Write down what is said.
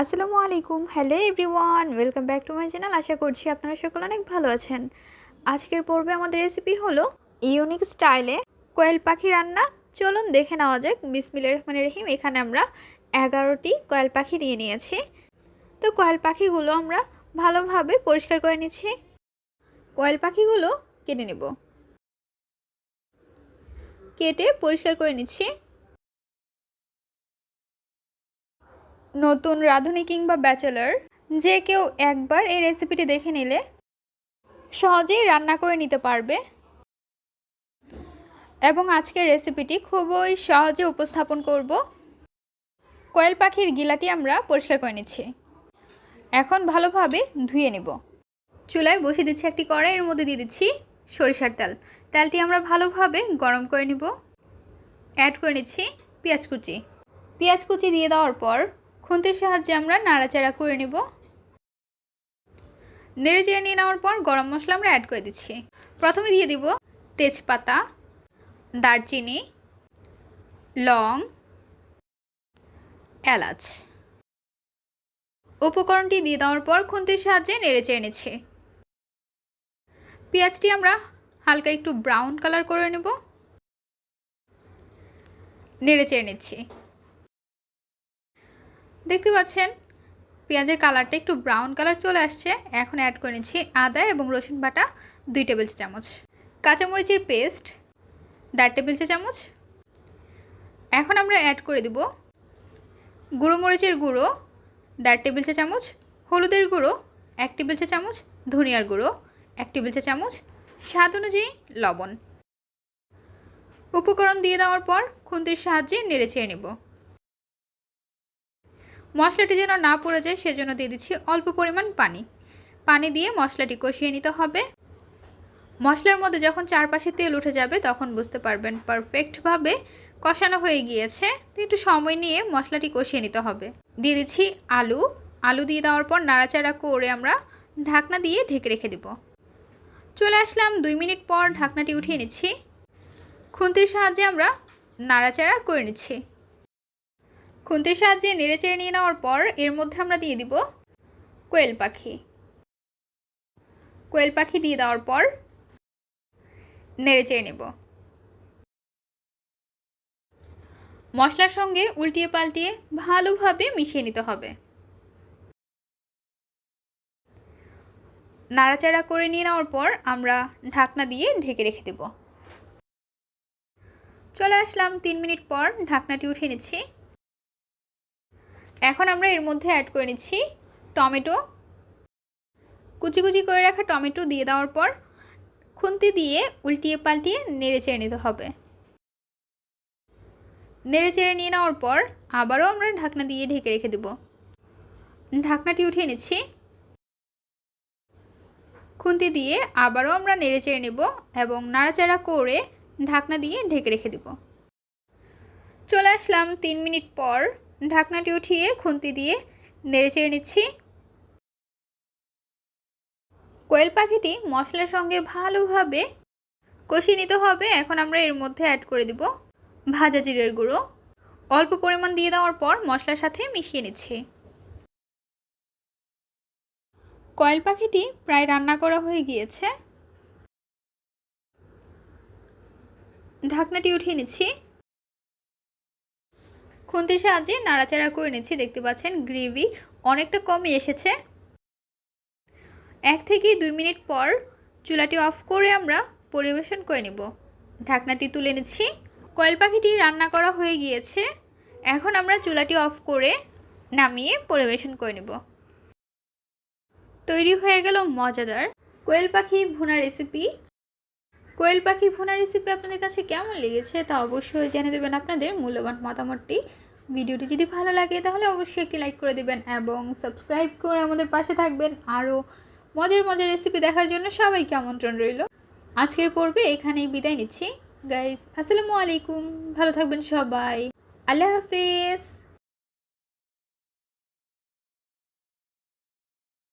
আসসালামু আলাইকুম। Hello everyone welcome back to my channel আশা করছি আপনারা সকলে অনেক ভালো আছেন। আজকের পর্বে আমাদের রেসিপি হলো ইউনিক স্টাইলে কোয়েল পাখি রান্না। চলুন দেখে নেওয়া যাক। বিসমিল্লা রহমান রহিম, এখানে আমরা এগারোটি কোয়েল পাখি নিয়ে নিয়েছি। তো কোয়েল পাখিগুলো আমরা ভালোভাবে পরিষ্কার করে নিচ্ছি। কোয়েল পাখিগুলো কেটে নেব। কেটে পরিষ্কার করে নিচ্ছি। নতুন রাঁধুনি কিংবা ব্যাচেলার, যে কেউ একবার এই রেসিপিটি দেখে নিলে সহজেই রান্না করে নিতে পারবে। এবং আজকের রেসিপিটি খুবই সহজে উপস্থাপন করব। কোয়েল পাখির গিলাটি আমরা পরিষ্কার করে নিচ্ছি। এখন ভালোভাবে ধুয়ে নেব। চুলায় বসিয়ে দিচ্ছি একটি কড়াইয়ের মধ্যে দিয়ে দিচ্ছি সরিষার তেল। তেলটি আমরা ভালোভাবে গরম করে নেব। অ্যাড করে নিচ্ছি পেঁয়াজ কুচি। পেঁয়াজ কুচি দিয়ে দেওয়ার পর খুন্তির সাহায্যে আমরা নাড়াচাড়া করে নেব। নেড়ে চেড়ে নিয়ে নেওয়ার পর গরম মশলা আমরা অ্যাড করে দিচ্ছি। প্রথমে দিয়ে দিব তেজপাতা, দারচিনি, লং, এলাচ। উপকরণটি দিয়ে দেওয়ার পর খুন্তির সাহায্যে নেড়ে চেড়ে নিচ্ছি। পেঁয়াজটি আমরা হালকা একটু ব্রাউন কালার করে নেব। নেড়ে চেড়ে নিচ্ছি। দেখতে পাচ্ছেন? পেঁয়াজের কালারটা একটু ব্রাউন কালার চলে আসছে। এখন অ্যাড করে নিচ্ছি আদা এবং রসুন বাটা দুই টেবিল চামচ। কাঁচামরিচের পেস্ট দেড় টেবিল চা চামচ। এখন আমরা অ্যাড করে দিব গুঁড়ো মরিচের গুঁড়ো দেড় টেবিল চা চামচ, হলুদের গুঁড়ো এক টেবিল চা চামচ, ধনিয়ার গুঁড়ো এক টেবিল চা চামচ, স্বাদ অনুযায়ী লবণ। উপকরণ দিয়ে দেওয়ার পর খুন্তির সাহায্যে নেড়ে চেয়ে নেব। মশলাটি যেন না পড়ে যায়, সেজন্য দিয়ে দিচ্ছি অল্প পরিমাণ পানি। পানি দিয়ে মশলাটি কষিয়ে নিতে হবে। মশলার মধ্যে যখন চারপাশে তেল উঠে যাবে, তখন বুঝতে পারবেন পারফেক্টভাবে কষানো হয়ে গিয়েছে। তো একটু সময় নিয়ে মশলাটি কষিয়ে নিতে হবে। দিয়ে দিচ্ছি আলু। আলু দিয়ে দেওয়ার পর নাড়াচাড়া করে আমরা ঢাকনা দিয়ে ঢেকে রেখে দেব। চলে আসলাম দুই মিনিট পর ঢাকনাটি উঠিয়ে নিচ্ছি। খুন্তির সাহায্যে আমরা নাড়াচাড়া করে নিচ্ছি। খুন্তির সাহায্যে নেড়ে চেড়ে নিয়ে নেওয়ার পর এর মধ্যে আমরা দিয়ে দিব কোয়েল পাখি। কোয়েল পাখি দিয়ে দেওয়ার পর নেড়ে চেড়ে নেব। মশলার সঙ্গে উল্টিয়ে পাল্টিয়ে ভালোভাবে মিশিয়ে নিতে হবে। নাড়াচাড়া করে নিয়ে নেওয়ার পর আমরা ঢাকনা দিয়ে ঢেকে রেখে দেব। চলে আসলাম তিন মিনিট পর ঢাকনাটি উঠিয়ে নিচ্ছি। এখন আমরা এর মধ্যে অ্যাড করে নিচ্ছি টমেটো। কুচি কুচি করে রাখা টমেটো দিয়ে দেওয়ার পর খুন্তি দিয়ে উল্টিয়ে পাল্টিয়ে নেড়ে চেড়ে নিতে হবে। নেড়ে চেড়ে নিয়ে নেওয়ার পর আবারও আমরা ঢাকনা দিয়ে ঢেকে রেখে দেব। ঢাকনাটি উঠিয়ে নিচ্ছি। খুন্তি দিয়ে আবারও আমরা নেড়ে চেড়ে নেব এবং নাড়াচাড়া করে ঢাকনা দিয়ে ঢেকে রেখে দেব। চলে আসলাম তিন মিনিট পর ঢাকনাটি উঠিয়ে খুন্তি দিয়ে নেড়ে চেড়ে নিচ্ছি। কোয়েল পাখিটি মশলার সঙ্গে ভালোভাবে কষিয়ে নিতে হবে। এখন আমরা এর মধ্যে অ্যাড করে দিব ভাজা জিরের গুঁড়ো। অল্প পরিমাণ দিয়ে দেওয়ার পর মশলার সাথে মিশিয়ে নিচ্ছি। কয়েল পাখিটি প্রায় রান্না করা হয়ে গিয়েছে। ঢাকনাটি উঠিয়ে নিচ্ছি। খুন্তির সাহায্যে নাড়াচাড়া করে নিচ্ছি। দেখতে পাচ্ছেন, গ্রেভি অনেকটা কমই এসেছে। এক থেকে দুই মিনিট পর চুলাটি অফ করে আমরা পরিবেশন করে নেব। ঢাকনাটি তুলে নিচ্ছি। কয়েল পাখিটি রান্না করা হয়ে গিয়েছে। এখন আমরা চুলাটি অফ করে নামিয়ে পরিবেশন করে নেব। তৈরি হয়ে গেল মজাদার কোয়েল পাখি ভুনা রেসিপি কোয়েল পাখি ভুনা রেসিপি আপনাদের কাছে কেমন লেগেছে তা অবশ্যই জেনে দেবেন আপনাদের মূল্যবান মতামতটি। ভিডিওটি যদি ভালো লাগে তাহলে অবশ্যই একটি লাইক করে দেবেন এবং সাবস্ক্রাইব করে আমাদের পাশে থাকবেন। আরও মজার মজার রেসিপি দেখার জন্য সবাইকে আমন্ত্রণ রইল। আজকের পর্বে এখানেই বিদায় নিচ্ছি। গাইস আসসালামু আলাইকুম। ভালো থাকবেন সবাই। আল্লাহ হাফিজ।